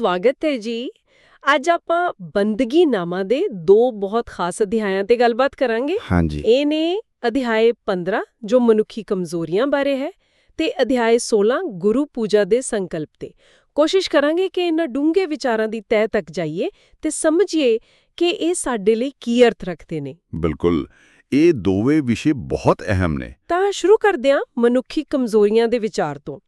ਸਵਾਗਤ ਹੈ ਜੀ। ਅੱਜ ਆਪਾਂ ਬੰਦਗੀ ਨਾਮਾ ਦੇ ਦੋ ਬਹੁਤ ਖਾਸ ਅਧਿਆਇਆਂ ਤੇ ਗੱਲਬਾਤ ਕਰਾਂਗੇ। ਹਾਂਜੀ। ਇਹ ਨੇ ਅਧਿਆਇ 15 ਜੋ ਮਨੁੱਖੀ ਕਮਜ਼ੋਰੀਆਂ ਬਾਰੇ ਹੈ ਤੇ ਅਧਿਆਇ 16 ਗੁਰੂ ਪੂਜਾ ਦੇ ਸੰਕਲਪ ਤੇ। ਕੋਸ਼ਿਸ਼ ਕਰਾਂਗੇ ਕਿ ਇਹਨਾਂ ਡੂੰਘੇ ਵਿਚਾਰਾਂ ਦੀ ਤਹਿ ਤੱਕ ਜਾਈਏ ਤੇ ਸਮਝੀਏ ਕਿ ਇਹ ਸਾਡੇ ਲਈ ਕੀ ਅਰਥ ਰੱਖਦੇ ਨੇ। ਬਿਲਕੁਲ। ਇਹ ਦੋਵੇਂ ਵਿਸ਼ੇ ਬਹੁਤ ਅਹਿਮ ਨੇ। ਤਾਂ ਸ਼ੁਰੂ ਕਰਦੇ ਹਾਂ ਮਨੁੱਖੀ ਕਮਜ਼ੋਰੀਆਂ ਦੇ ਵਿਚਾਰ ਤੋਂ।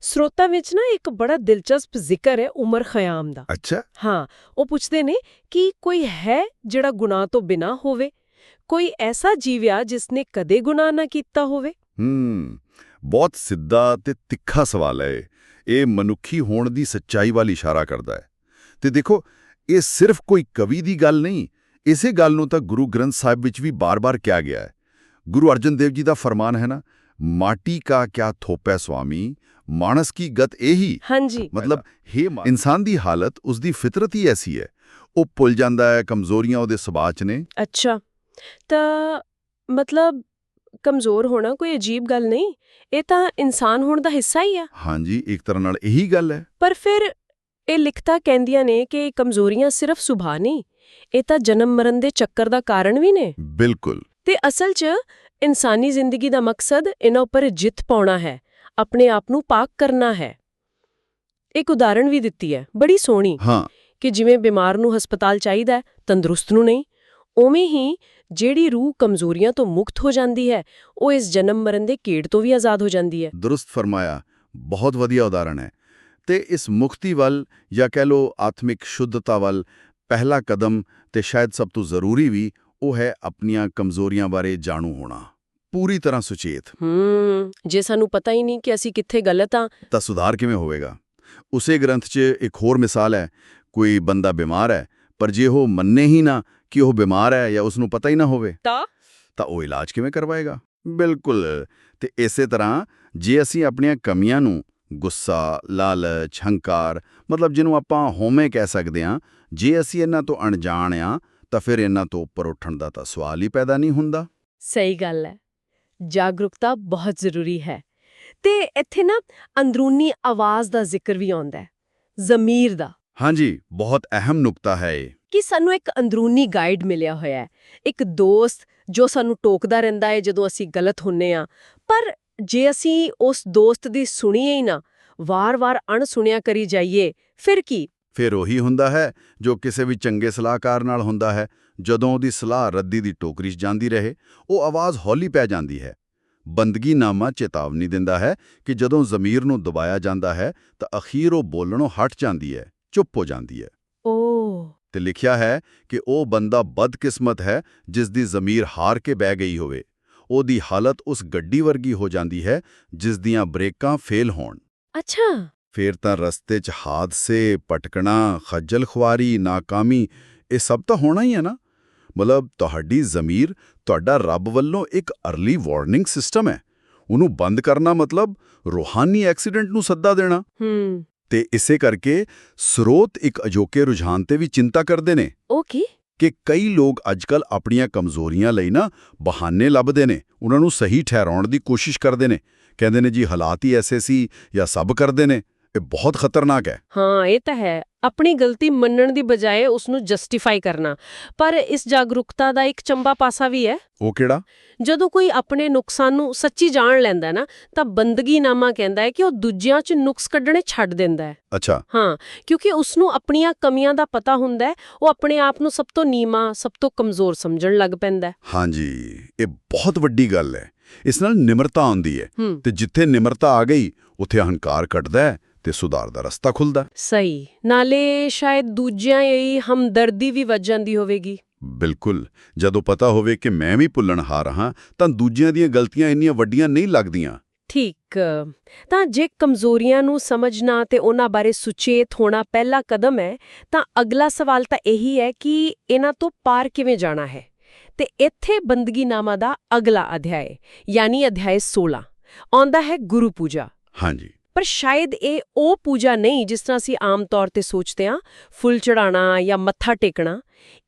ਸਰੋਤਾਂ ਵਿੱਚ ਨਾ ਇੱਕ ਬੜਾ ਦਿਲਚਸਪ ਜ਼ਿਕਰ ਹੈ ਉਮਰ ਖਯਾਮ ਦਾ। ਅੱਛਾ। ਹਾਂ ਉਹ ਪੁੱਛਦੇ ਨੇ ਕਿ ਕੋਈ ਹੈ ਜਿਹੜਾ ਗੁਨਾਹ ਤੋਂ ਬਿਨਾ ਹੋਵੇ? ਕੋਈ ਐਸਾ ਜੀਵਿਆ ਜਿਸ ਨੇ ਕਦੇ ਗੁਨਾਹ ਨਾ ਕੀਤਾ ਹੋਵੇ? ਹੂੰ ਬਹੁਤ ਸਿੱਧਾ ਤੇ ਤਿੱਖਾ ਸਵਾਲ ਹੈ। ਇਹ ਮਨੁੱਖੀ ਹੋਣ ਦੀ ਸੱਚਾਈ ਵੱਲ ਇਸ਼ਾਰਾ ਕਰਦਾ ਹੈ। ਤੇ ਦੇਖੋ ਇਹ ਸਿਰਫ ਕੋਈ ਕਵੀ ਦੀ ਗੱਲ ਨਹੀਂ ਇਸੇ ਗੱਲ ਨੂੰ ਤਾਂ ਗੁਰੂ ਗ੍ਰੰਥ ਸਾਹਿਬ ਵਿੱਚ ਵੀ ਬਾਰ-ਬਾਰ ਕਿਹਾ ਗਿਆ ਹੈ। ਗੁਰੂ ਅਰਜਨ ਦੇਵ ਜੀ ਦਾ ਫਰਮਾਨ ਹੈ ਨਾ ਮਾਟੀ ਕਾ ਕਿਆ ਥੋਪੈ ਸੁਆਮੀ ਮਾਨਸ ਕੀ ਗਤ ਇਹੀ ਹਾਂਜੀ। ਮਤਲਬ ਹੈ ਇਨਸਾਨ ਦੀ ਹਾਲਤ ਉਸ ਦੀ ਫਿਤਰਤ ਹੀ ਐਸੀ ਹੈ। ਉਹ ਭੁੱਲ ਜਾਂਦਾ ਹੈ ਕਮਜ਼ੋਰੀਆਂ ਉਹਦੇ ਸੁਭਾਅ 'ਚ ਨੇ। ਅੱਛਾ। ਤਾਂ ਮਤਲਬ ਕਮਜ਼ੋਰ ਹੋਣਾ ਕੋਈ ਅਜੀਬ ਗੱਲ ਨਹੀਂ? ਇਹ ਤਾਂ ਇਨਸਾਨ ਹੋਣ ਦਾ ਹਿੱਸਾ ਹੀ ਆ। ਹਾਂਜੀ ਇੱਕ ਤਰ੍ਹਾਂ ਨਾਲ ਇਹੀ ਗੱਲ ਹੈ। ਪਰ ਫਿਰ ਇਹ ਲਿਖਤਾ ਕਹਿੰਦੀਆਂ ਨੇ ਕਿ ਕਮਜ਼ੋਰੀਆਂ ਸਿਰਫ ਸੁਭਾਅ ਨਹੀਂ ਇਹ ਤਾਂ ਜਨਮ ਮਰਨ ਦੇ ਚੱਕਰ ਦਾ ਕਾਰਨ ਵੀ ਨੇ। ਬਿਲਕੁਲ। ਤੇ ਅਸਲ 'ਚ ਇਨਸਾਨੀ ਜ਼ਿੰਦਗੀ ਦਾ ਮਕਸਦ ਇਹਨਾਂ ਉੱਪਰ ਜਿੱਤ ਪਾਉਣਾ ਹੈ। ਆਪਣੇ ਆਪ ਨੂੰ ਪਾਕ ਕਰਨਾ ਹੈ। ਇੱਕ ਉਦਾਹਰਣ ਵੀ ਦਿੱਤੀ ਹੈ ਬੜੀ ਸੋਹਣੀ। ਹਾਂ। ਕਿ ਜਿਵੇਂ ਬਿਮਾਰ ਨੂੰ ਹਸਪਤਾਲ ਚਾਹੀਦਾ ਹੈ ਤੰਦਰੁਸਤ ਨੂੰ ਨਹੀਂ। ਉਵੇਂ ਹੀ ਜਿਹੜੀ ਰੂਹ ਕਮਜ਼ੋਰੀਆਂ ਤੋਂ ਮੁਕਤ ਹੋ ਜਾਂਦੀ ਹੈ ਉਹ ਇਸ ਜਨਮ ਮਰਨ ਦੇ ਕੀੜ ਤੋਂ ਵੀ ਆਜ਼ਾਦ ਹੋ ਜਾਂਦੀ ਹੈ। ਦਰੁਸਤ ਫਰਮਾਇਆ ਬਹੁਤ ਵਧੀਆ ਉਦਾਹਰਣ ਹੈ। ਤੇ ਇਸ ਮੁਕਤੀ ਵੱਲ ਜਾਂ ਕਹਿ ਲੋ ਆਤਮਿਕ ਸ਼ੁੱਧਤਾ ਵੱਲ ਪਹਿਲਾ ਕਦਮ ਤੇ ਸ਼ਾਇਦ ਸਭ ਤੋਂ ਜ਼ਰੂਰੀ ਵੀ ਉਹ ਹੈ ਆਪਣੀਆਂ ਕਮਜ਼ੋਰੀਆਂ ਬਾਰੇ ਜਾਣੂ ਹੋਣਾ। ਪੂਰੀ ਤਰ੍ਹਾਂ ਸੁਚੇਤ। ਹੂੰ ਜੇ ਸਾਨੂੰ ਪਤਾ ਹੀ ਨਹੀਂ ਕਿ ਅਸੀਂ ਕਿੱਥੇ ਗਲਤ ਆ ਤਾਂ ਸੁਧਾਰ ਕਿਵੇਂ ਹੋਵੇਗਾ? ਉਸੇ ਗ੍ਰੰਥ 'ਚ ਇੱਕ ਹੋਰ ਮਿਸਾਲ ਹੈ ਕੋਈ ਬੰਦਾ ਬਿਮਾਰ ਹੈ ਪਰ ਜੇ ਉਹ ਮੰਨੇ ਹੀ ਨਾ ਕਿ ਉਹ ਬਿਮਾਰ ਹੈ ਜਾਂ ਉਸ ਨੂੰ ਪਤਾ ਹੀ ਨਾ ਹੋਵੇ ਤਾਂ? ਤਾਂ ਉਹ ਇਲਾਜ ਕਿਵੇਂ ਕਰਵਾਏਗਾ? ਬਿਲਕੁਲ ਤੇ ਇਸੇ ਤਰ੍ਹਾਂ ਜੇ ਅਸੀਂ ਆਪਣੀਆਂ ਕਮੀਆਂ ਨੂੰ ਗੁੱਸਾ ਲਾਲਚ ਹੰਕਾਰ ਮਤਲਬ ਜਿਹਨੂੰ ਆਪਾਂ ਹੋਮੇ ਕਹਿ ਸਕਦੇ ਹਾਂ ਜੇ ਅਸੀਂ ਇਹਨਾਂ ਤੋਂ ਅਣਜਾਣ ਆ ਤਾਂ ਫਿਰ ਇਹਨਾਂ ਤੋਂ ਉੱਪਰ ਉੱਠਣ ਦਾ ਤਾਂ ਸਵਾਲ ਹੀ ਪੈਦਾ ਨਹੀਂ ਹੁੰਦਾ। ਸਹੀ ਗੱਲ ਹੈ। ਜਾਗਰੂਕਤਾ ਬਹੁਤ ਜ਼ਰੂਰੀ ਹੈ। ਤੇ ਇੱਥੇ ਨਾ ਅੰਦਰੂਨੀ ਆਵਾਜ਼ ਦਾ ਜ਼ਿਕਰ ਵੀ ਆਉਂਦਾ ਹੈ। ਜ਼ਮੀਰ ਦਾ। ਹਾਂਜੀ ਬਹੁਤ ਅਹਿਮ ਨੁਕਤਾ ਹੈ ਇਹ। ਕਿ ਸਾਨੂੰ ਇੱਕ ਅੰਦਰੂਨੀ ਗਾਈਡ ਮਿਲਿਆ ਹੋਇਆ ਹੈ। ਇੱਕ ਦੋਸਤ ਜੋ ਸਾਨੂੰ ਟੋਕਦਾ ਰਹਿੰਦਾ ਹੈ ਜਦੋਂ ਅਸੀਂ ਗਲਤ ਹੁੰਨੇ ਆ। ਪਰ ਜੇ ਅਸੀਂ ਉਸ ਦੋਸਤ ਦੀ ਸੁਣੀਏ ਹੀ ਨਾ ਵਾਰ-ਵਾਰ ਅਣਸੁਣਿਆ ਕਰੀ ਜਾਈਏ ਫਿਰ ਕੀ? ਫਿਰ ਉਹੀ ਹੁੰਦਾ ਹੈ ਜੋ ਕਿਸੇ ਵੀ ਚੰਗੇ ਸਲਾਹਕਾਰ ਨਾਲ ਹੁੰਦਾ ਹੈ। ਜਦੋਂ ਉਹਦੀ ਸਲਾਹ ਰੱਦੀ ਦੀ ਟੋਕਰੀ 'ਚ ਜਾਂਦੀ ਰਹੇ ਉਹ ਆਵਾਜ਼ ਹੌਲੀ ਪੈ ਜਾਂਦੀ ਹੈ। ਬੰਦਗੀ ਨਾਮਾ ਚੇਤਾਵਨੀ ਦਿੰਦਾ ਹੈ ਕਿ ਜਦੋਂ ਜ਼ਮੀਰ ਨੂੰ ਦਬਾਇਆ ਜਾਂਦਾ ਹੈ ਤਾਂ ਅਖੀਰ ਉਹ ਬੋਲਣੋਂ ਹਟ ਜਾਂਦੀ ਹੈ ਚੁੱਪ ਹੋ ਜਾਂਦੀ ਹੈ। ਓ। ਤੇ ਲਿਖਿਆ ਹੈ ਕਿ ਉਹ ਬੰਦਾ ਬਦਕਿਸਮਤ ਹੈ ਜਿਸ ਦੀ ਜ਼ਮੀਰ ਹਾਰ ਕੇ ਬਹਿ ਗਈ ਹੋਵੇ। ਉਹਦੀ ਹਾਲਤ ਉਸ ਗੱਡੀ ਵਰਗੀ ਹੋ ਜਾਂਦੀ ਹੈ ਜਿਸ ਦੀਆਂ ਬ੍ਰੇਕਾਂ ਫੇਲ ਹੋਣ। ਅੱਛਾ। ਫੇਰ ਤਾਂ ਰਸਤੇ 'ਚ ਹਾਦਸੇ ਪਟਕਣਾ ਖੱਜਲ ਖੁਆਰੀ ਨਾਕਾਮੀ ਇਹ ਸਭ ਤਾਂ ਹੋਣਾ ਹੀ ਹੈ ਨਾ। ਮਤਲਬ ਤੁਹਾਡੀ ਜ਼ਮੀਰ ਤੁਹਾਡਾ ਰੱਬ ਵੱਲੋਂ ਇੱਕ ਅਰਲੀ ਵਾਰਨਿੰਗ ਸਿਸਟਮ ਹੈ। ਉਹਨੂੰ ਬੰਦ ਕਰਨਾ ਮਤਲਬ ਰੂਹਾਨੀ ਐਕਸੀਡੈਂਟ ਨੂੰ ਸੱਦਾ ਦੇਣਾ। ਹੂੰ। ਤੇ ਇਸੇ ਕਰਕੇ ਸਰੋਤ ਇੱਕ ਅਜੋਕੇ ਰੁਝਾਨ ਤੇ ਵੀ ਚਿੰਤਾ ਕਰਦੇ ਨੇ। ਓਕੇ ਕਿ? ਕਈ ਲੋਕ ਅੱਜਕੱਲ ਆਪਣੀਆਂ ਕਮਜ਼ੋਰੀਆਂ ਲਈ ਨਾ ਬਹਾਨੇ ਲੱਭਦੇ ਨੇ। ਉਹਨਾਂ ਨੂੰ ਸਹੀ ਠਹਿਰਾਉਣ ਦੀ ਕੋਸ਼ਿਸ਼ ਕਰਦੇ ਨੇ। ਕਹਿੰਦੇ ਨੇ ਜੀ ਹਾਲਾਤ ਹੀ ਐਸੇ ਸੀ ਜਾਂ ਸਭ ਕਰਦੇ ਨੇ। ਇਹ ਬਹੁਤ ਖਤਰਨਾਕ ਹੈ। ਹਾਂ ਇਹ ਤਾਂ ਹੈ। ਆਪਣੀ ਗਲਤੀ ਮੰਨਣ ਦੀ ਬਜਾਏ ਉਸ ਨੂੰ ਜਸਟੀਫਾਈ ਕਰਨਾ। ਪਰ ਇਸ ਜਾਗਰੂਕਤਾ ਦਾ ਇੱਕ ਚੰਬਾ ਪਾਸਾ ਵੀ ਹੈ। ਉਹ ਕਿਹੜਾ? ਜਦੋਂ ਕੋਈ ਆਪਣੇ ਨੁਕਸਾਨ ਨੂੰ ਸੱਚੀ ਜਾਣ ਲੈਂਦਾ ਨਾ ਤਾਂ ਬੰਦਗੀ ਨਾਮਾ ਕਹਿੰਦਾ ਹੈ ਕਿ ਉਹ ਦੂਜਿਆਂ 'ਚ ਨੁਕਸ ਕੱਢਣੇ ਛੱਡ ਦਿੰਦਾ ਹੈ। ਅੱਛਾ। ਹਾਂ ਕਿਉਂਕਿ ਉਸ ਨੂੰ ਆਪਣੀਆਂ ਕਮੀਆਂ ਦਾ ਪਤਾ ਹੁੰਦਾ ਹੈ ਉਹ ਆਪਣੇ ਆਪ ਨੂੰ ਸਭ ਤੋਂ ਨੀਵਾਂ ਸਭ ਤੋਂ ਕਮਜ਼ੋਰ ਸਮਝਣ ਲੱਗ ਪੈਂਦਾ ਹੈ। ਹਾਂਜੀ ਇਹ ਬਹੁਤ ਵੱਡੀ ਗੱਲ ਹੈ। ਇਸ ਨਾਲ ਨਿਮਰਤਾ ਆਉਂਦੀ ਹੈ। ਤੇ ਜਿੱਥੇ ਨਿਮਰਤਾ ਆ ਗਈ ਉੱਥੇ ਅਹੰਕਾਰ ਘਟਦਾ ਹੈ। ਤੇ ਸੁਧਾਰ ਦਾ ਰਸਤਾ ਖੁੱਲਦਾ। ਸਹੀ। ਨਾਲੇ ਸ਼ਾਇਦ ਦੂਜਿਆਂ ਲਈ ਹਮਦਰਦੀ ਵੀ ਵੱਜ ਜਾਂਦੀ ਹੋਵੇਗੀ। ਬਿਲਕੁਲ। ਜਦੋਂ ਪਤਾ ਹੋਵੇ ਕਿ ਮੈਂ ਵੀ ਭੁੱਲਣਹਾਰ ਹਾਂ ਤਾਂ ਦੂਜਿਆਂ ਦੀਆਂ ਗਲਤੀਆਂ ਇੰਨੀਆਂ ਵੱਡੀਆਂ ਨਹੀਂ ਲੱਗਦੀਆਂ। ਠੀਕ। ਤਾਂ ਜੇ ਕਮਜ਼ੋਰੀਆਂ ਨੂੰ ਸਮਝਣਾ ਤੇ ਉਹਨਾਂ ਬਾਰੇ ਸੁਚੇਤ ਹੋਣਾ ਪਹਿਲਾ ਕਦਮ ਹੈ ਤਾਂ ਅਗਲਾ ਸਵਾਲ ਤਾਂ ਇਹੀ ਹੈ ਕਿ ਇਹਨਾਂ ਤੋਂ ਪਾਰ ਕਿਵੇਂ ਜਾਣਾ ਹੈ? ਤੇ ਇੱਥੇ ਬੰਦਗੀ ਨਾਮਾ ਦਾ ਅਗਲਾ ਅਧਿਆਇ ਯਾਨੀ ਅਧਿਆਇ 16 ਆਉਂਦਾ ਹੈ ਗੁਰੂ ਪੂਜਾ। ਹਾਂਜੀ। ਪਰ ਸ਼ਾਇਦ ਇਹ ਉਹ ਪੂਜਾ ਨਹੀਂ ਜਿਸ ਤਰ੍ਹਾਂ ਅਸੀਂ ਆਮ ਤੌਰ ਤੇ ਸੋਚਦੇ ਹਾਂ ਫੁੱਲ ਚੜਾਣਾ ਜਾਂ ਮੱਥਾ ਟੇਕਣਾ।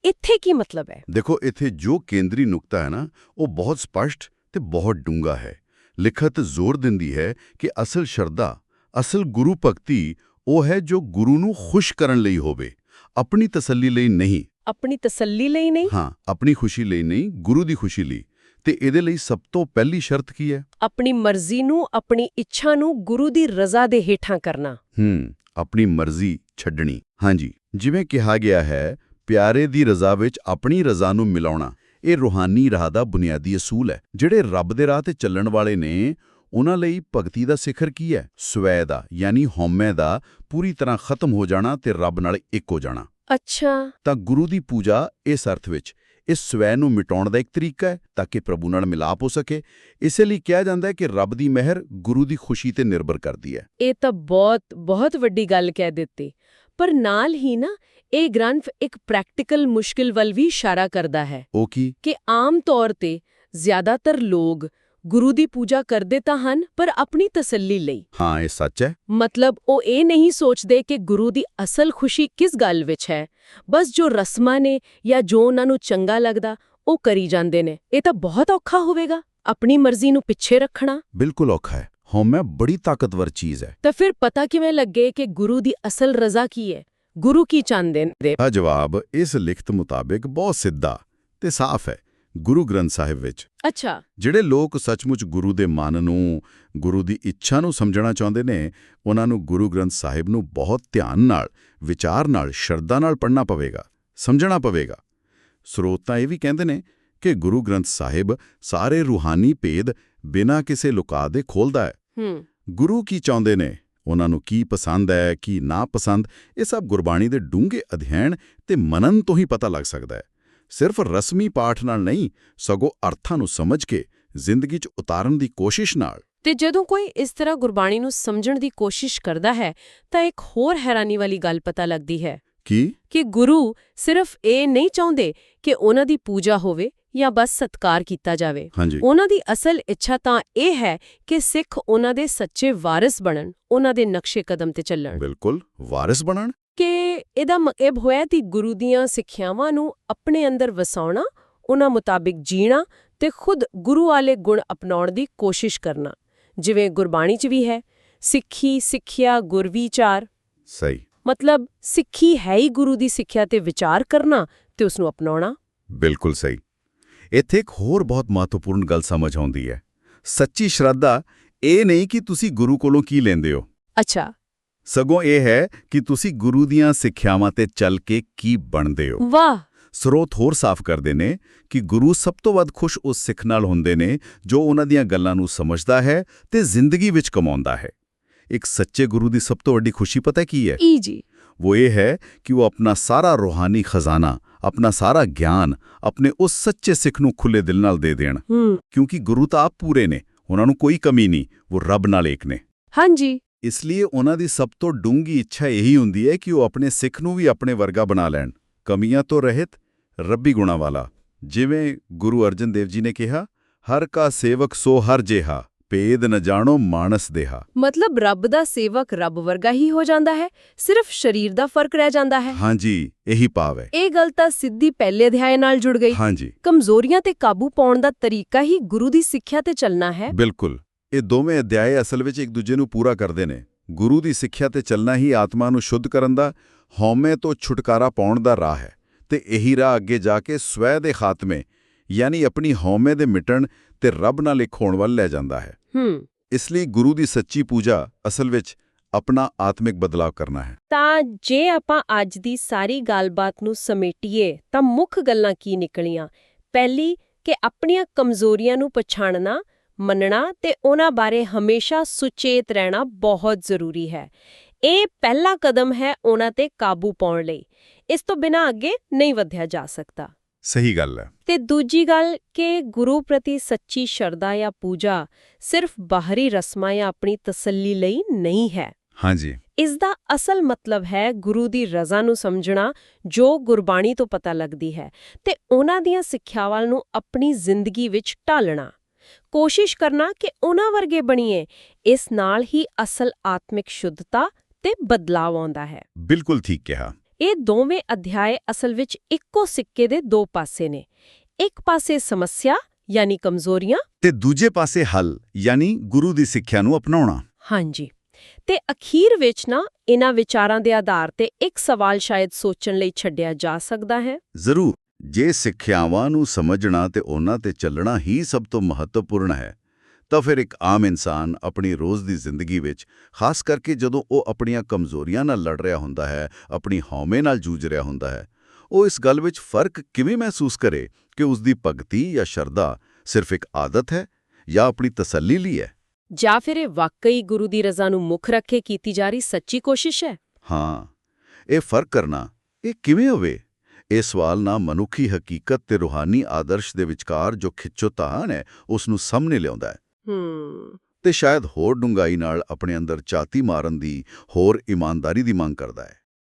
ਇੱਥੇ ਕੀ ਮਤਲਬ ਹੈ? ਦੇਖੋ ਇੱਥੇ ਜੋ ਕੇਂਦਰੀ ਨੁਕਤਾ ਹੈ ਨਾ ਉਹ ਬਹੁਤ ਸਪਸ਼ਟ ਤੇ ਬਹੁਤ ਡੂੰਘਾ ਹੈ। ਲਿਖਤ ਜ਼ੋਰ ਦਿੰਦੀ ਹੈ ਕਿ ਅਸਲ ਸ਼ਰਧਾ ਅਸਲ ਗੁਰੂ ਭਗਤੀ ਉਹ ਹੈ ਜੋ ਗੁਰੂ ਨੂੰ ਖੁਸ਼ ਕਰਨ ਲਈ ਹੋਵੇ ਆਪਣੀ ਤਸੱਲੀ ਲਈ ਨਹੀਂ। ਆਪਣੀ ਤਸੱਲੀ ਲਈ ਨਹੀਂ? ਹਾਂ ਆਪਣੀ ਖੁਸ਼ੀ ਲਈ ਨਹੀਂ ਗੁਰੂ ਦੀ ਖੁਸ਼ੀ ਲਈ। ਤੇ ਇਹਦੇ ਲਈ ਸਭ ਤੋਂ ਪਹਿਲੀ ਸ਼ਰਤ ਕੀ ਹੈ? ਆਪਣੀ ਮਰਜ਼ੀ ਨੂੰ ਆਪਣੀ ਇੱਛਾ ਨੂੰ ਗੁਰੂ ਦੀ ਰਜ਼ਾ ਦੇ ਹੇਠਾਂ ਕਰਨਾ। ਹੂੰ ਆਪਣੀ ਮਰਜ਼ੀ ਛੱਡਣੀ। ਹਾਂਜੀ ਜਿਵੇਂ ਕਿਹਾ ਗਿਆ ਹੈ ਪਿਆਰੇ ਦੀ ਰਜ਼ਾ ਵਿੱਚ ਆਪਣੀ ਰਜ਼ਾ ਨੂੰ ਮਿਲਾਉਣਾ ਇਹ ਰੂਹਾਨੀ ਰਾਹ ਦਾ ਬੁਨਿਆਦੀ ਅਸੂਲ ਹੈ। ਜਿਹੜੇ ਰੱਬ ਦੇ ਰਾਹ ਤੇ ਚੱਲਣ ਵਾਲੇ ਨੇ ਉਹਨਾਂ ਲਈ ਭਗਤੀ ਦਾ ਸਿਖਰ ਕੀ ਹੈ? ਸਵੈ ਦਾ ਯਾਨੀ ਹਉਮੈ ਦਾ ਪੂਰੀ ਤਰ੍ਹਾਂ ਖਤਮ ਹੋ ਜਾਣਾ ਤੇ ਰੱਬ ਨਾਲ ਇੱਕ ਹੋ ਜਾਣਾ। ਅੱਛਾ। ਤਾਂ ਗੁਰੂ ਦੀ ਪੂਜਾ ਇਸ ਅਰਥ ਵਿੱਚ ਇਸ ਸਵੈ ਨੂੰ ਮਿਟਾਉਣ ਦਾ ਇੱਕ ਤਰੀਕਾ ਹੈ ਤਾਂ ਕਿ ਪ੍ਰਭੂ ਨਾਲ ਮਿਲਾਪ ਹੋ ਸਕੇ। ਇਸੇ ਲਈ ਕਿਹਾ ਜਾਂਦਾ ਹੈ ਕਿ ਰੱਬ ਦੀ ਮਿਹਰ ਗੁਰੂ ਦੀ ਖੁਸ਼ੀ ਤੇ ਨਿਰਭਰ ਕਰਦੀ ਹੈ। ਇਹ ਤਾਂ ਬਹੁਤ ਬਹੁਤ ਵੱਡੀ ਗੱਲ ਕਹਿ ਦਿੱਤੀ। ਪਰ ਨਾਲ ਹੀ ਨਾ ਇਹ ਗ੍ਰੰਥ ਇੱਕ ਪ੍ਰੈਕਟੀਕਲ ਮੁਸ਼ਕਿਲ ਵੱਲ ਵੀ ਇਸ਼ਾਰਾ ਕਰਦਾ ਹੈ। ਉਹ ਕੀ? ਕਿ ਆਮ ਤੌਰ ਤੇ ਜ਼ਿਆਦਾਤਰ ਲੋਕ ਗੁਰੂ ਦੀ ਪੂਜਾ ਕਰਦੇ ਤਾਂ ਹਨ ਪਰ ਆਪਣੀ ਤਸੱਲੀ ਲਈ। ਹਾਂ ਇਹ ਸੱਚ ਹੈ। ਮਤਲਬ ਉਹ ਇਹ ਨਹੀਂ ਸੋਚਦੇ ਕਿ ਗੁਰੂ ਦੀ ਅਸਲ ਖੁਸ਼ੀ ਕਿਸ ਗੱਲ ਵਿੱਚ ਹੈ। ਬਸ ਜੋ ਰਸਮਾਂ ਨੇ ਜਾਂ ਜੋ ਉਹਨਾਂ ਨੂੰ ਚੰਗਾ ਲੱਗਦਾ ਉਹ ਕਰੀ ਜਾਂਦੇ ਨੇ। ਇਹ ਤਾਂ ਬਹੁਤ ਔਖਾ ਹੋਵੇਗਾ ਆਪਣੀ ਮਰਜ਼ੀ ਨੂੰ ਪਿੱਛੇ ਰੱਖਣਾ। ਬਿਲਕੁਲ ਔਖਾ ਹੈ। ਹਉਮੈ ਬੜੀ ਤਾਕਤਵਰ ਚੀਜ਼ ਹੈ। ਤਾਂ ਫਿਰ ਪਤਾ ਕਿਵੇਂ ਲੱਗੇ ਕਿ ਗੁਰੂ ਦੀ ਅਸਲ ਰਜ਼ਾ ਕੀ ਹੈ? ਗੁਰੂ ਕੀ ਚਾਹੁੰਦੇ ਨੇ? ਆ ਜਵਾਬ ਇਸ ਲਿਖਤ ਮੁਤਾਬਿਕ ਬਹੁਤ ਸਿੱਧਾ ਤੇ ਸਾਫ਼ ਹੈ। ਗੁਰੂ ਗ੍ਰੰਥ ਸਾਹਿਬ ਵਿੱਚ। ਅੱਛਾ। ਜਿਹੜੇ ਲੋਕ ਸੱਚਮੁੱਚ ਗੁਰੂ ਦੇ ਮਨ ਨੂੰ ਗੁਰੂ ਦੀ ਇੱਛਾ ਨੂੰ ਸਮਝਣਾ ਚਾਹੁੰਦੇ ਨੇ ਉਹਨਾਂ ਨੂੰ ਗੁਰੂ ਗ੍ਰੰਥ ਸਾਹਿਬ ਨੂੰ ਬਹੁਤ ਧਿਆਨ ਨਾਲ ਵਿਚਾਰ ਨਾਲ ਸ਼ਰਧਾ ਨਾਲ ਪੜ੍ਹਨਾ ਪਵੇਗਾ ਸਮਝਣਾ ਪਵੇਗਾ। ਸਰੋਤਾ ਇਹ ਵੀ ਕਹਿੰਦੇ ਨੇ ਕਿ ਗੁਰੂ ਗ੍ਰੰਥ ਸਾਹਿਬ ਸਾਰੇ ਰੂਹਾਨੀ ਭੇਦ ਬਿਨਾਂ ਕਿਸੇ ਲੁਕਾ ਦੇ ਖੋਲਦਾ ਹੈ। ਹੂੰ। ਗੁਰੂ ਕੀ ਚਾਹੁੰਦੇ ਨੇ? ਉਹਨਾਂ ਨੂੰ ਕੀ ਪਸੰਦ ਹੈ ਕੀ ਨਾ ਪਸੰਦ ਇਹ ਸਭ ਗੁਰਬਾਣੀ ਦੇ ਡੂੰਘੇ ਅਧਿਐਨ ਤੇ ਮਨਨ ਤੋਂ ਹੀ ਪਤਾ ਲੱਗ ਸਕਦਾ ਹੈ। ਸਿਰਫ ਰਸਮੀ ਪਾਠ ਨਾਲ ਨਹੀਂ ਸਗੋਂ ਅਰਥਾਂ ਨੂੰ ਸਮਝ ਕੇ ਜ਼ਿੰਦਗੀ 'ਚ ਉਤਾਰਨ ਦੀ ਕੋਸ਼ਿਸ਼ ਨਾਲ। ਤੇ ਜਦੋਂ ਕੋਈ ਇਸ ਤਰ੍ਹਾਂ ਗੁਰਬਾਣੀ ਨੂੰ ਸਮਝਣ ਦੀ ਕੋਸ਼ਿਸ਼ ਕਰਦਾ ਹੈ ਤਾਂ ਇੱਕ ਹੋਰ ਹੈਰਾਨੀ ਵਾਲੀ ਗੱਲ ਪਤਾ ਲੱਗਦੀ ਹੈ। ਕੀ? ਕਿ ਗੁਰੂ ਸਿਰਫ ਇਹ ਨਹੀਂ ਚਾਹੁੰਦੇ ਕਿ ਉਹਨਾਂ ਦੀ ਪੂਜਾ ਹੋਵੇ ਜਾਂ ਬਸ ਸਤਕਾਰ ਕੀਤਾ ਜਾਵੇ। ਉਹਨਾਂ ਦੀ ਅਸਲ ਇੱਛਾ ਤਾਂ ਇਹ ਹੈ ਕਿ ਸਿੱਖ ਉਹਨਾਂ ਦੇ ਸੱਚੇ ਵਾਰਿਸ ਬਣਨ ਉਹਨਾਂ ਦੇ ਨਕਸ਼ੇ ਕਦਮ ਤੇ ਚੱਲਣ। ਬਿਲਕੁਲ ਵਾਰਿਸ ਬਣਨ? ਕਿ ਇਹਦਾ ਮਤਲਬ ਹੋਇਆ ਕਿ ਗੁਰੂ ਦੀਆਂ ਸਿੱਖਿਆਵਾਂ ਨੂੰ ਆਪਣੇ ਅੰਦਰ ਵਸਾਉਣਾ ਉਹਨਾਂ ਮੁਤਾਬਿਕ ਜੀਣਾ ਤੇ ਖੁਦ ਗੁਰੂ ਵਾਲੇ ਗੁਣ ਅਪਣਾਉਣ ਦੀ ਕੋਸ਼ਿਸ਼ ਕਰਨਾ ਜਿਵੇਂ ਗੁਰਬਾਣੀ 'ਚ ਵੀ ਹੈ ਸਿੱਖੀ ਸਿੱਖਿਆ ਗੁਰਵਿਚਾਰ ਸਹੀ। ਮਤਲਬ ਸਿੱਖੀ ਹੈ ਹੀ ਗੁਰੂ ਦੀ ਸਿੱਖਿਆ ਤੇ ਵਿਚਾਰ ਕਰਨਾ ਤੇ ਉਸ ਨੂੰ ਅਪਣਾਉਣਾ। ਬਿਲਕੁਲ ਸਹੀ। ਇੱਥੇ ਇੱਕ ਹੋਰ ਬਹੁਤ ਮਹੱਤਵਪੂਰਨ ਗੱਲ ਸਮਝ ਆਉਂਦੀ ਹੈ। ਸੱਚੀ ਸ਼ਰਧਾ ਇਹ ਨਹੀਂ ਕਿ ਤੁਸੀਂ ਗੁਰੂ ਕੋਲੋਂ ਕੀ ਲੈਂਦੇ ਹੋ। ਅੱਛਾ। ਸਗੋਂ ਇਹ ਹੈ ਕਿ ਤੁਸੀਂ ਗੁਰੂ ਦੀਆਂ ਸਿੱਖਿਆਵਾਂ ਤੇ ਚੱਲ ਕੇ ਕੀ ਬਣਦੇ ਹੋ। ਵਾਹ! ਸਰੋਤ ਹੋਰ ਸਾਫ਼ ਕਰਦੇ ਨੇ ਕਿ ਗੁਰੂ ਸਭ ਤੋਂ ਵੱਧ ਖੁਸ਼ ਉਸ ਸਿੱਖ ਨਾਲ ਹੁੰਦੇ ਨੇ ਜੋ ਉਹਨਾਂ ਦੀਆਂ ਗੱਲਾਂ ਨੂੰ ਸਮਝਦਾ ਹੈ ਤੇ ਜ਼ਿੰਦਗੀ ਵਿੱਚ ਕਮਾਉਂਦਾ ਹੈ। ਇੱਕ ਸੱਚੇ ਗੁਰੂ ਦੀ ਸਭ ਤੋਂ ਵੱਡੀ ਖੁਸ਼ੀ ਪਤਾ ਕੀ ਹੈ? ਈ ਜੀ। ਉਹ ਇਹ ਹੈ ਕਿ ਉਹ ਆਪਣਾ ਸਾਰਾ ਰੂਹਾਨੀ ਖਜ਼ਾਨਾ ਆਪਣਾ ਸਾਰਾ ਗਿਆਨ ਆਪਣੇ ਉਸ ਸੱਚੇ ਸਿੱਖ ਨੂੰ ਖੁੱਲੇ ਦਿਲ ਨਾਲ ਦੇ ਦੇਣ। ਕਿਉਂਕਿ ਗੁਰੂ ਤਾਂ ਆਪ ਪੂਰੇ ਨੇ ਉਹਨਾਂ ਨੂੰ ਕੋਈ ਕਮੀ ਨਹੀਂ ਉਹ ਰੱਬ ਨਾਲ ਏਕ ਨੇ। ਹਾਂਜੀ। ਇਸ ਲਈ ਉਹਨਾਂ ਦੀ ਸਭ ਤੋਂ ਡੂੰਗੀ ਇੱਛਾ ਇਹੀ ਹੁੰਦੀ ਹੈ ਕਿ ਉਹ ਆਪਣੇ ਸਿੱਖ ਨੂੰ ਵੀ ਆਪਣੇ ਵਰਗਾ ਬਣਾ ਲੈਣ ਕਮੀਆਂ ਤੋਂ ਰਹਿਤ ਰੱਬੀ ਗੁਣਾ ਵਾਲਾ ਜਿਵੇਂ ਗੁਰੂ ਅਰਜਨ ਦੇਵ ਜੀ ਨੇ ਕਿਹਾ ਹਰ ਕਾ ਸੇਵਕ ਸੋ ਹਰ ਜੇਹਾ ਭੇਦ ਨ ਜਾਣੋ ਮਾਨਸ ਦੇਹਾ ਮਤਲਬ ਰੱਬ ਦਾ ਸੇਵਕ ਰੱਬ ਵਰਗਾ ਹੀ ਹੋ ਜਾਂਦਾ ਹੈ ਸਿਰਫ ਸਰੀਰ ਦਾ ਫ਼ਰਕ ਰਹਿ ਜਾਂਦਾ ਹੈ ਹਾਂਜੀ ਇਹੀ ਭਾਵ ਹੈ ਇਹ ਗੱਲ ਤਾਂ ਸਿੱਧੀ ਪਹਿਲੇ ਅਧਿਆਇ ਨਾਲ ਜੁੜ ਗਈ ਹਾਂਜੀ ਕਮਜ਼ੋਰੀਆਂ ਤੇ ਕਾਬੂ ਪਾਉਣ ਦਾ ਤਰੀਕਾ ਹੀ ਗੁਰੂ ਦੀ ਸਿੱਖਿਆ ਤੇ ਚੱਲਣਾ ਹੈ ਬਿਲਕੁਲ ਇਹ ਦੋਵੇਂ ਅਧਿਆਏ ਅਸਲ ਵਿੱਚ ਇੱਕ ਦੂਜੇ ਨੂੰ ਪੂਰਾ ਕਰਦੇ ਨੇ। ਗੁਰੂ ਦੀ ਸਿੱਖਿਆ ਤੇ ਚੱਲਣਾ ਹੀ ਆਤਮਾ ਨੂੰ ਸ਼ੁੱਧ ਕਰਨ ਦਾ ਹਉਮੈ ਤੋਂ ਛੁਟਕਾਰਾ ਪਾਉਣ ਦਾ ਰਾਹ ਹੈ। ਤੇ ਇਹੀ ਰਾਹ ਅੱਗੇ ਜਾ ਕੇ ਸਵੈ ਦੇ ਖਾਤਮੇ ਯਾਨੀ ਆਪਣੀ ਹਉਮੈ ਦੇ ਮਿਟਣ ਤੇ ਰੱਬ ਨਾਲ ਇੱਕ ਹੋਣ ਵੱਲ ਲੈ ਜਾਂਦਾ ਹੈ। ਹੂੰ। ਇਸ ਲਈ ਗੁਰੂ ਦੀ ਸੱਚੀ ਪੂਜਾ ਅਸਲ ਵਿੱਚ ਆਪਣਾ ਆਤਮਿਕ ਬਦਲਾਅ ਕਰਨਾ ਹੈ। ਤਾਂ ਜੇ ਆਪਾਂ ਅੱਜ ਦੀ ਸਾਰੀ ਗੱਲਬਾਤ ਨੂੰ ਸਮੇਟੀਏ ਤਾਂ ਮੁੱਖ ਗੱਲਾਂ ਕੀ ਨਿਕਲੀਆਂ? ਪਹਿਲੀ ਕਿ ਆਪਣੀਆਂ ਕਮਜ਼ੋਰੀਆਂ ਨੂੰ ਪਛਾਣਨਾ ਮੰਨਣਾ ਤੇ ਉਹਨਾਂ ਬਾਰੇ ਹਮੇਸ਼ਾ ਸੁਚੇਤ ਰਹਿਣਾ ਬਹੁਤ ਜ਼ਰੂਰੀ ਹੈ। ਇਹ ਪਹਿਲਾ ਕਦਮ ਹੈ ਉਹਨਾਂ ਤੇ ਕਾਬੂ ਪਾਉਣ ਲਈ। ਇਸ ਤੋਂ ਬਿਨਾਂ ਅੱਗੇ ਨਹੀਂ ਵਧਿਆ ਜਾ ਸਕਦਾ। ਸਹੀ ਗੱਲ ਹੈ। ਤੇ ਦੂਜੀ ਗੱਲ ਕਿ ਗੁਰੂ ਪ੍ਰਤੀ ਸੱਚੀ ਸ਼ਰਧਾ ਜਾਂ ਪੂਜਾ ਸਿਰਫ ਬਾਹਰੀ ਰਸਮਾਂ ਜਾਂ ਆਪਣੀ ਤਸੱਲੀ ਲਈ ਨਹੀਂ ਹੈ। ਹਾਂਜੀ। ਇਸ ਦਾ ਅਸਲ ਮਤਲਬ ਹੈ ਗੁਰੂ ਦੀ ਰਜ਼ਾ ਨੂੰ ਸਮਝਣਾ ਜੋ ਗੁਰਬਾਣੀ ਤੋਂ ਪਤਾ ਲੱਗਦੀ ਹੈ ਤੇ ਉਹਨਾਂ ਦੀਆਂ ਸਿੱਖਿਆਵਾਂ ਨੂੰ ਆਪਣੀ ਜ਼ਿੰਦਗੀ ਵਿੱਚ ਢਾਲਣਾ। ਕੋਸ਼ਿਸ਼ ਕਰਨਾ ਕਿ ਉਹਨਾਂ ਵਰਗੇ ਬਣੀਏ। ਇਸ ਨਾਲ ਹੀ ਅਸਲ ਆਤਮਿਕ ਸ਼ੁੱਧਤਾ ਤੇ ਬਦਲਾਅ ਆਉਂਦਾ ਹੈ। ਬਿਲਕੁਲ ਠੀਕ ਕਿਹਾ। ਇਹ ਦੋਵੇਂ ਅਧਿਆਏ ਅਸਲ ਵਿੱਚ ਇੱਕੋ ਸਿੱਕੇ ਦੇ ਦੋ ਪਾਸੇ ਨੇ। ਇੱਕ ਪਾਸੇ ਸਮੱਸਿਆ ਯਾਨੀ ਕਮਜ਼ੋਰੀਆਂ। ਤੇ ਦੂਜੇ ਪਾਸੇ ਹੱਲ ਯਾਨੀ ਗੁਰੂ ਦੀ ਸਿੱਖਿਆ ਨੂੰ ਅਪਣਾਉਣਾ। ਹਾਂਜੀ। ਤੇ ਅਖੀਰ ਵਿੱਚ ਨਾ ਇਹਨਾਂ ਵਿਚਾਰਾਂ ਦੇ ਆਧਾਰ ਤੇ ਇੱਕ ਸਵਾਲ ਸ਼ਾਇਦ ਸੋਚਣ ਲਈ ਛੱਡਿਆ ਜਾ ਸਕਦਾ ਹੈ। ਜ਼ਰੂਰ। ਜੇ ਸਿੱਖਿਆਵਾਂ ਨੂੰ ਸਮਝਣਾ ਤੇ ਉਹਨਾਂ ਤੇ ਚੱਲਣਾ ਹੀ ਸਭ ਤੋਂ ਮਹੱਤਵਪੂਰਨ ਹੈ ਤਾਂ ਫਿਰ ਇੱਕ ਆਮ ਇਨਸਾਨ ਆਪਣੀ ਰੋਜ਼ ਦੀ ਜ਼ਿੰਦਗੀ ਵਿੱਚ ਖਾਸ ਕਰਕੇ ਜਦੋਂ ਉਹ ਆਪਣੀਆਂ ਕਮਜ਼ੋਰੀਆਂ ਨਾਲ ਲੜ ਰਿਹਾ ਹੁੰਦਾ ਹੈ ਆਪਣੀ ਹਉਮੈ ਨਾਲ ਜੂਝ ਰਿਹਾ ਹੁੰਦਾ ਹੈ ਉਹ ਇਸ ਗੱਲ ਵਿੱਚ ਫ਼ਰਕ ਕਿਵੇਂ ਮਹਿਸੂਸ ਕਰੇ ਕਿ ਉਸ ਦੀ ਭਗਤੀ ਜਾਂ ਸ਼ਰਧਾ ਸਿਰਫ ਇੱਕ ਆਦਤ ਹੈ ਜਾਂ ਆਪਣੀ ਤਸੱਲੀ ਲਈ ਹੈ? ਜਾਂ ਫਿਰ ਇਹ ਵਾਕਈ ਗੁਰੂ ਦੀ ਰਜ਼ਾ ਨੂੰ ਮੁੱਖ ਰੱਖ ਕੇ ਕੀਤੀ ਜਾ ਰਹੀ ਸੱਚੀ ਕੋਸ਼ਿਸ਼ ਹੈ? ਹਾਂ ਇਹ ਫ਼ਰਕ ਕਰਨਾ ਇਹ ਕਿਵੇਂ ਹੋਵੇ? ਇਹ ਸਵਾਲ ਨਾ ਮਨੁੱਖੀ ਹਕੀਕਤ ਤੇ ਰੂਹਾਨੀ ਆਦਰਸ਼ ਦੇ ਵਿਚਕਾਰ ਜੋ ਖਿੱਚੋਤਾਣ ਹੈ ਉਸ ਨੂੰ ਸਾਹਮਣੇ ਲਿਆਉਂਦਾ ਹੈ। ਹੂੰ। ਤੇ ਸ਼ਾਇਦ ਹੋਰ ਡੂੰਘਾਈ ਨਾਲ ਆਪਣੇ ਅੰਦਰ ਚਾਤੀ ਮਾਰਨ ਦੀ ਹੋਰ ਇਮਾਨਦਾਰੀ ਦੀ ਮੰਗ ਕਰਦਾ ਹੈ।